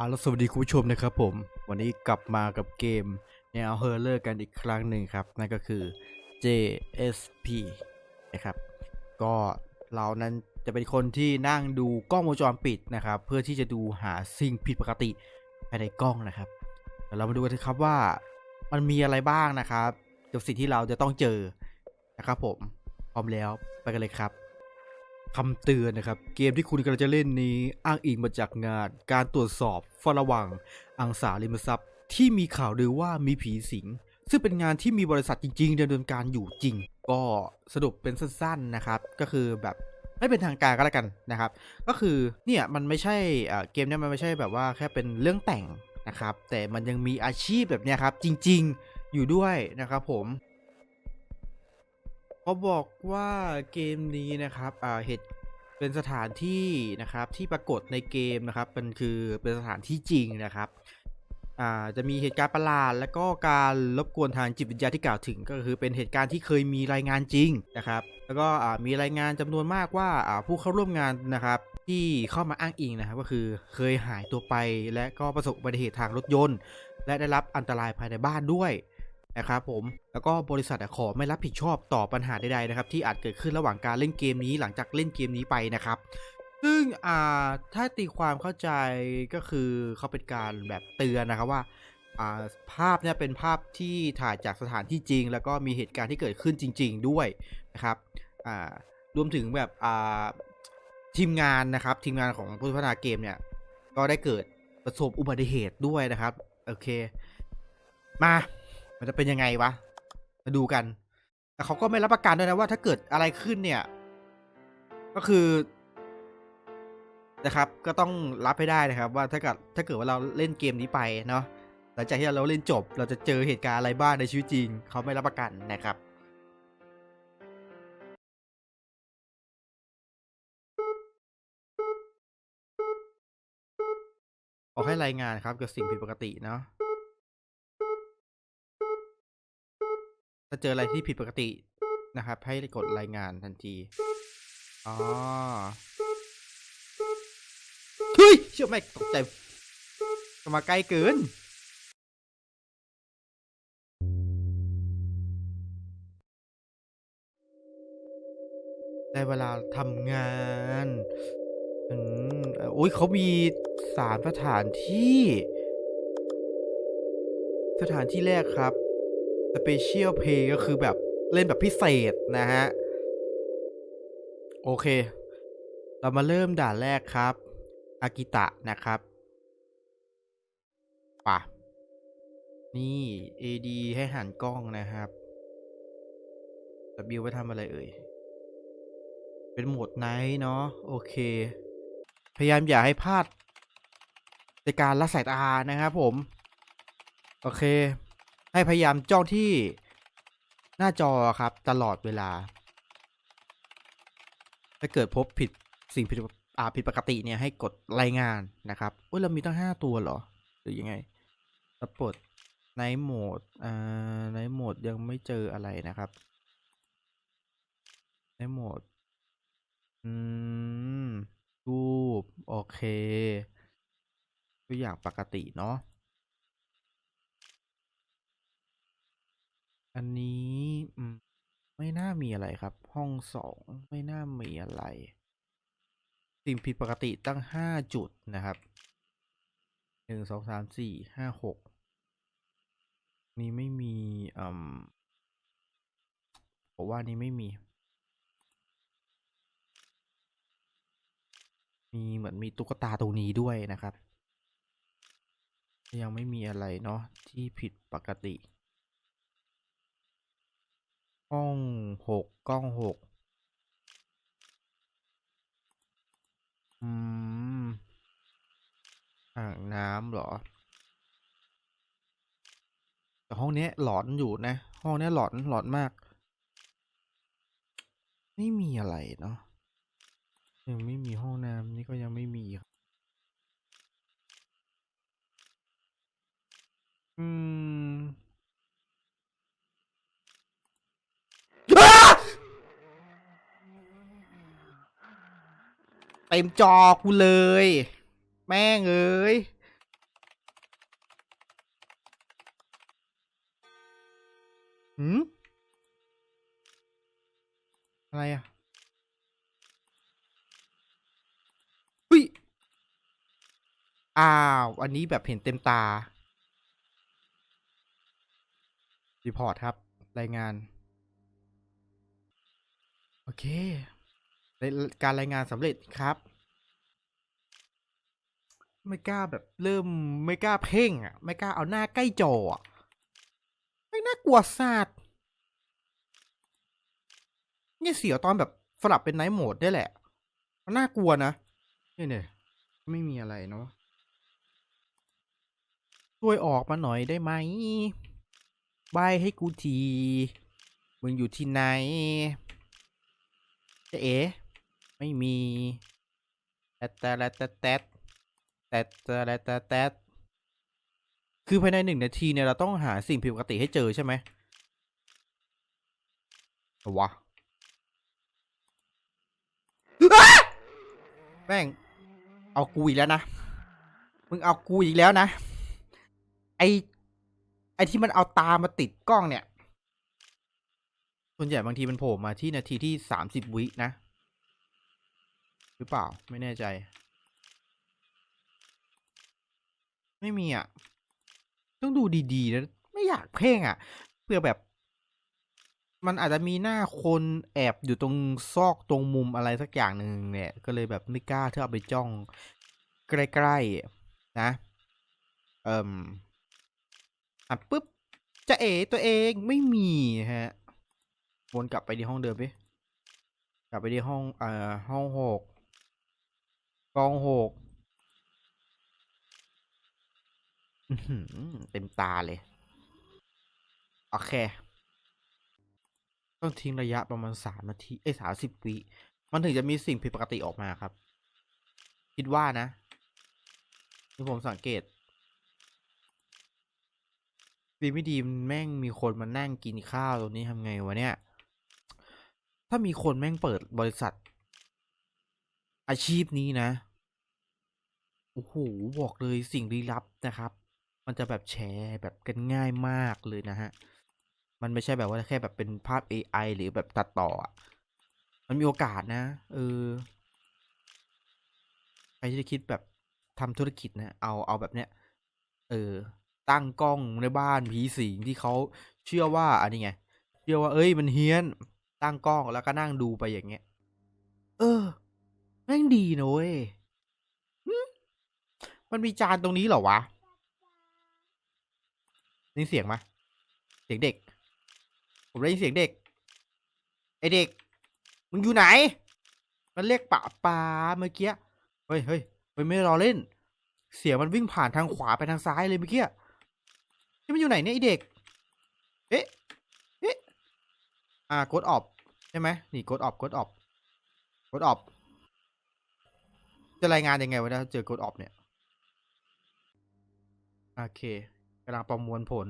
อ่าแล้วสวัสดีคุณผู้ชมนะครับผม วันนี้กลับมากับเกมแนวเฮอร์เลอร์กันอีกครั้งหนึ่งครับ นั่นก็คือ JSP นะครับ ก็เรานั้นจะเป็นคนที่นั่งดูกล้องวงจรปิดนะครับ เพื่อที่จะดูหาสิ่งผิดปกติภายในกล้องนะครับเดี๋ยวเรามาดูกันครับว่ามันมีอะไรบ้างนะครับ กับสิ่งที่เราจะต้องเจอนะครับผมพร้อมแล้วไปกันเลยครับ คำเตือนนะครับ เกมที่คุณกำลังจะเล่นนี้อ้างอิงมาจากงาน การตรวจสอบฝระวัง อังสาริมทรัพย์ ที่มีข่าวลือว่ามีผีสิง ซึ่งเป็นงานที่มีบริษัทจริงๆดำเนินการอยู่จริง ก็สรุปเป็นสั้นๆนะครับ ก็คือแบบไม่เป็นทางการก็แล้วกันนะครับ ก็คือเนี่ยมันไม่ใช่เอ่อเกมเนี่ยมันไม่ใช่แบบว่าแค่เป็นเรื่องแต่งนะครับ แต่มันยังมีอาชีพแบบเนี้ยครับจริงๆอยู่ด้วยนะครับผม เขาบอกว่าเกมนี้นะครับอ่าเหตุเป็นสถานที่นะครับที่ปรากฏในเกมนะครับมันคือเป็นสถานที่จริงนะครับอ่าจะมีเหตุการณ์ประหลาด และก็การรบกวนทางจิตวิทยาที่กล่าวถึงก็คือเป็นเหตุการณ์ที่เคยมีรายงานจริงนะครับ แล้วก็อ่ามีรายงานจำนวนมากว่าอ่าผู้เข้าร่วมงานนะครับที่เข้ามาอ้างอิงนะครับก็คือเคยหายตัวไปและก็ประสบอุบัติเหตุทางรถยนต์ และได้รับอันตรายภายในบ้านด้วย นะครับผมแล้วก็บริษัทขอไม่รับผิดชอบต่อปัญหาใดๆนะครับที่อาจเกิดขึ้นระหว่างการเล่นเกมนี้หลังจากเล่นเกมนี้ไปนะครับ ซึ่งอ่าถ้าตีความเข้าใจก็คือเขาเป็นการแบบเตือนนะครับว่าภาพเนี่ยเป็นภาพที่ถ่ายจากสถานที่จริง แล้วก็มีเหตุการณ์ที่เกิดขึ้นจริง ๆ ด้วยนะครับรวมถึงแบบทีมงานนะครับทีมงานของผู้พัฒนาเกมเนี่ยก็ได้เกิดประสบอุบัติเหตุด้วยนะครับ โอเค มา มันจะเป็นยังไงวะ มาดูกัน แต่เขาก็ไม่รับประกันด้วยนะว่าถ้าเกิดอะไรขึ้นเนี่ย ก็คือนะครับ ก็ต้องรับให้ได้นะครับ ว่าถ้าเกิดถ้าเกิดว่าเราเล่นเกมนี้ไปเนาะหลังจากที่เราเล่นจบ เราจะเจอเหตุการณ์อะไรบ้างในชีวิตจริง เขาไม่รับประกันนะครับขอให้รายงานครับเกับสิ่งผิดปกติเนาะ ถ้าเจออะไรที่ผิดปกตินะครับ ให้กดรายงานทันที อ๋อ เฮ้ย เชื่อไหมตกใจมาใกล้เกิน ได้เวลาทำงานอืมเอ่อโอ้ยเขามีสามสถานที่ สถานที่แรกครับ Special Play ก็คือแบบเล่นแบบพิเศษนะฮะ โอเค เรามาเริ่มด่านแรกครับ อากิตะนะครับป่ะ นี่ AD ให้หันกล้องนะครับ W ไว้ทำอะไรเอ่ย เป็นโหมดไนท์เนาะโอเค พยายามอย่าให้พลาดในการละสายตานะครับผม โอเค ให้พยายามจ้องที่หน้าจอครับ ตลอดเวลา ถ้าเกิดพบผิดสิ่งผิดอ่าผิดปกติเนี่ยให้กดรายงานนะครับอุ้ยเรามีตั้งห้าตัวเหรอ หรือยังไงสปดไนโหมดอ่าไนโหมดยังไม่เจออะไรนะครับไนโหมด อืมรูป โอเค ตัวอย่างปกติเนาะ อันนี้อืมไม่น่ามีอะไรครับ ห้องสองไม่น่ามีอะไร สิ่งผิดปกติตั้งห้าจุดนะครับหนึ่งสองสามสี่ห้าหกนี่ไม่มีอืมผมว่านี่ไม่มี มีเหมือนมีตุ๊กตาตรงนี้ด้วยนะครับ ยังไม่มีอะไรเนาะที่ผิดปกติ ห้องหกกล้องหกอืมอ่างน้ำเหรอ แต่ห้องนี้หลอนอยู่นะ ห้องนี้หลอนหลอนมาก ไม่มีอะไรเนาะยังไม่มีห้องน้ำนี่ก็ยังไม่มี อืม ต็มจอกูเลย แม่งเอ้ยหืมอะไรอะหุ้ย อ้าว อันนี้แบบเห็นเต็มตา รีพอร์ตครับ รายงาน โอเค การรายงานสำเร็จครับ ไม่กล้าแบบเริ่มไม่กล้าเพ่งอะ ไม่กล้าเอาหน้าใกล้จออะไม่น่ากลัวซาดเนี่ยเสียวตอนแบบสลับเป็นไนท์โหมดได้แหละมันน่ากลัวนะเนี่ยเนี่ยไม่มีอะไรเนาะช่วยออกมาหน่อยได้ไหมใบให้กูทีมึงอยู่ที่ไหนเจ๊เอ๋ไม่มีแต่แต่แต่แต่ แต่แต่แต่แต่แต่คือภายในหนึ่งนาทีเนี่ยเราต้องหาสิ่งผิดปกติให้เจอใช่ไหมเอาวะอ้าแม่ง เอากูอีกแล้วนะ มึงเอากูอีกแล้วนะ ไอไอที่มันเอาตามาติดกล้องเนี่ย ส่วนใหญ่บางทีมันโผล่มาที่นาทีที่สามสิบวินะ หรือเปล่าไม่แน่ใจ ไม่มีอะ ต้องดูดีๆนะไม่อยากเพ่งอะเพื่อแบบ มันอาจจะมีหน้าคนแอบอยู่ตรงซอกตรงมุมอะไรสักอย่างหนึ่งเนี่ย ก็เลยแบบไม่กล้าที่เอาไปจ้องใกล้ๆนะ เอ่มอะปุ๊บจะเอ๋ตัวเองไม่มีฮะวนกลับไปที่ห้องเดิมไปกลับไปที่ห้องเอ่อห้องหกกองหก อื้อหือเต็มตาเลย โอเค ต้องทิ้งระยะประมาณสามนาทีเอ้สามสิบวิมันถึงจะมีสิ่งผิดปกติออกมาครับ คิดว่านะที่ผมสังเกตดีไม่ดีแม่งมีคนมานั่งกินข้าวตรงนี้ทำไงวะเนี่ย ถ้ามีคนแม่งเปิดบริษัท อาชีพนี้นะ โอ้โห บอกเลยสิ่งลี้ลับนะครับ มันจะแบบแชร์แบบกันง่ายมากเลยนะฮะ มันไม่ใช่แบบว่าแค่แบบเป็นภาพ AI หรือแบบตัดต่อ มันมีโอกาสนะเออใครที่จะคิดแบบทำธุรกิจนะ เอาเอาแบบเนี้ย เออ ตั้งกล้องในบ้านผีสิงที่เขาเชื่อว่าอันนี้ไง เชื่อว่า เอ้ย มันเฮี้ยน ตั้งกล้องแล้วก็นั่งดูไปอย่างเงี้ย เออ แม่งดีนะเว้ยมันมีจานตรงนี้เหรอวะ นเสียงไหมเสียงเด็ก ผมได้ยินเสียงเด็ก ไอเด็ก มึงอยู่ไหน มันเรียกป่าปาเมื่อกี้ เฮ้ยเฮ้ยเฮ้ยไม่รอเล่น เสียงมันวิ่งผ่านทางขวาไปทางซ้ายเลยเมื่อกี้นี่มันอยู่ไหนเนี่ยไอเด็ก เอ๊ะ เอ๊ะ อ่ากดออฟใช่ไหมนี่กดออฟกดออฟกดออฟจะรายงานยังไงวะเนี่ยเจอกดออฟเนี่ย โอเค กำลังประมวลผล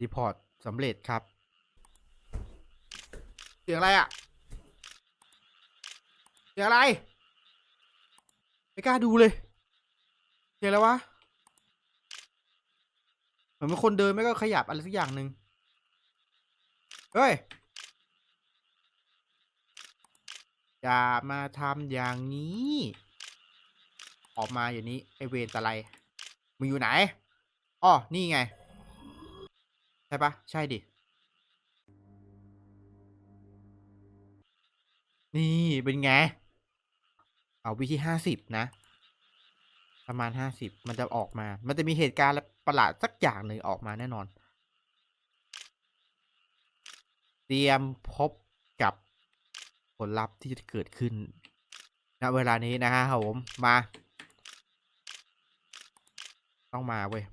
รีพอร์ตสำเร็จครับ เสียงอะไรอะเสียงอะไร ไม่กล้าดูเลย เสียงอะไรวะ เหมือนเป็นคนเดินไม่ก็ขยับอะไรสักอย่างหนึ่งเฮ้ย อย่ามาทำอย่างนี้ ออกมาอย่างนี้ ไอเวรตะไลมึงอยู่ไหน อ้อนี่ไง ใช่ปะใช่ดิ นี่เป็นไง เอาวิธีห้าสิบนะ ประมาณห้าสิบมันจะออกมา มันจะมีเหตุการณ์ประหลาดสักอย่างหนึ่งออกมาแน่นอน เตรียมพบกับผลลัพธ์ที่จะเกิดขึ้นณเวลานี้นะฮะครับผมมา ต้องมาเว้ย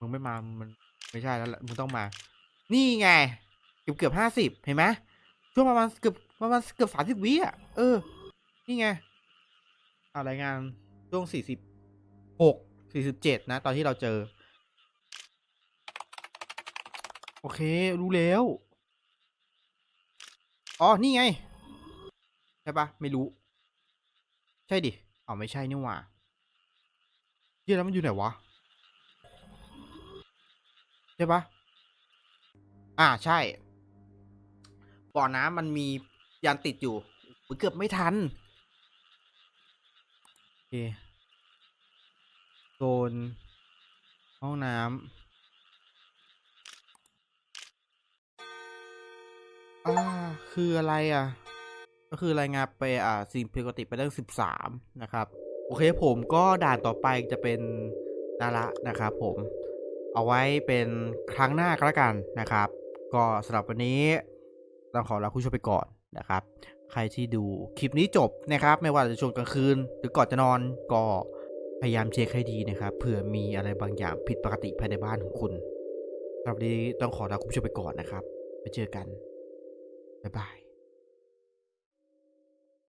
มึงไม่มา มันไม่ใช่แล้วละมึงต้องมา นี่ไง เกือบเกือบห้าสิบเห็นไหมช่วงประมาณเกือบประมาณเกือบสามสิบวิอะ เออ นี่ไงเอารงานช่วงสี่สิบหกสี่สิบเจ็ดนะ ตอนที่เราเจอ โอเค รู้แล้ว อ๋อ นี่ไง ใช่ปะไม่รู้ ใช่ดิ อ๋อ ไม่ใช่นี่หว่าเดี๋ยแล้วมันอยู่ไหนวะ ใช่ปะอ่าใช่บ่อน้ำมันมียันติดอยู่เกือบไม่ทันโอเคโซนห้องน้ำอ่าคืออะไรอะ ก็คือรายงานไปอ่าสิ่งปกติไปเรื่องสิบสามนะครับ โอเคผมก็ด่านต่อไปจะเป็นนาระนะครับผม เอาไว้เป็นครั้งหน้าก็แล้วกันนะครับ ก็สำหรับวันนี้ต้องขอลาคุณผู้ชมไปก่อนนะครับ ใครที่ดูคลิปนี้จบนะครับ ไม่ว่าจะช่วงกลางคืน หรือก่อนจะนอนก็พยายามเช็คให้ดีนะครับเผื่อมีอะไรบางอย่างผิดปกติภายในบ้านของคุณสำหรับวันนี้ต้องขอลาคุณผู้ชมไปก่อนนะครับ ไปเจอกันบ๊ายบาย